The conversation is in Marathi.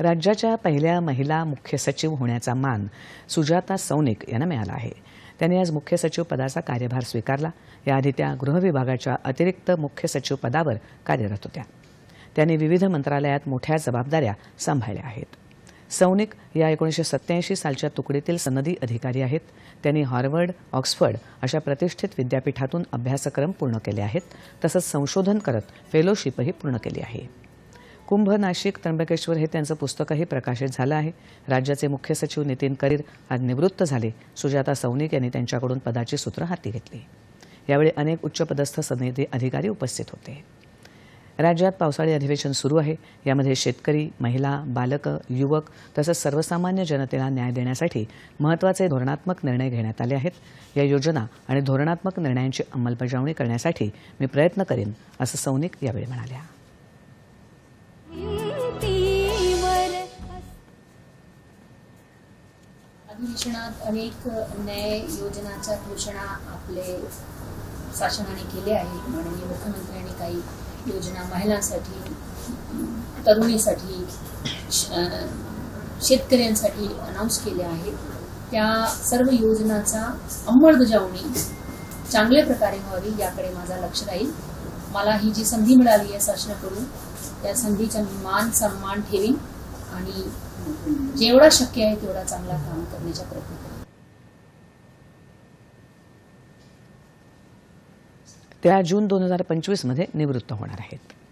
राज्याच्या पहिल्या महिला मुख्य सचिव होण्याचा मान सुजाता सौनिक यांना मिळाला आहे. त्यांनी आज मुख्य सचिव पदाचा कार्यभार स्वीकारला. याआधी त्या गृहविभागाच्या अतिरिक्त मुख्य सचिव पदावर कार्यरत होत्या. त्यांनी विविध मंत्रालयात मोठ्या जबाबदाऱ्या सांभाळल्या आहेत. सौनिक या एकोणीसशे सत्याऐंशी सालच्या तुकडीतील सनदी अधिकारी आहेत. त्यांनी हार्वर्ड ऑक्सफर्ड अशा प्रतिष्ठित विद्यापीठातून अभ्यासक्रम पूर्ण केले आहेत. तसंच संशोधन करत फेलोशिपही पूर्ण केली आहे. कुंभ नाशिक त्र्यंबकेश्वर हे त्यांचं पुस्तकही प्रकाशित झालं आहे. राज्याचे मुख्य सचिव नितीन करीर आज निवृत्त झाले. सुजाता सौनिक यांनी त्यांच्याकडून पदाची सूत्र हाती घेतली. यावेळी अनेक उच्चपदस्थ सनदी अधिकारी उपस्थित होते. राज्यात पावसाळी अधिवेशन सुरू आहे. यामध्ये शेतकरी महिला बालकं युवक तसंच सर्वसामान्य जनतेला न्याय देण्यासाठी महत्त्वाचे धोरणात्मक निर्णय घेण्यात आले आहेत. या योजना आणि धोरणात्मक निर्णयांची अंमलबजावणी करण्यासाठी मी प्रयत्न करेन असं सौनिक यावेळी म्हणाल्या. अधिवेशनात अनेक न्याय योजनाच्या घोषणा आपले शासनाने केल्या आहेत. माननीय मुख्यमंत्र्यांनी काही योजना महिलांसाठी तरुणीसाठी शेतकऱ्यांसाठी अनाऊन्स केल्या आहेत. त्या सर्व योजनाचा अंमलबजावणी चांगल्या प्रकारे व्हावी याकडे माझा लक्ष राहील. मला ही जी संधी मिळाली आहे शासनाकडून त्या संधीचा मान सन्मान ठेवीन. आणि जेवढा शक्य आहे तेवढा चांगला काम करण्याचा प्रयत्न त्या जून दोन हजार पंचवीसमध्ये निवृत्त होणार आहेत.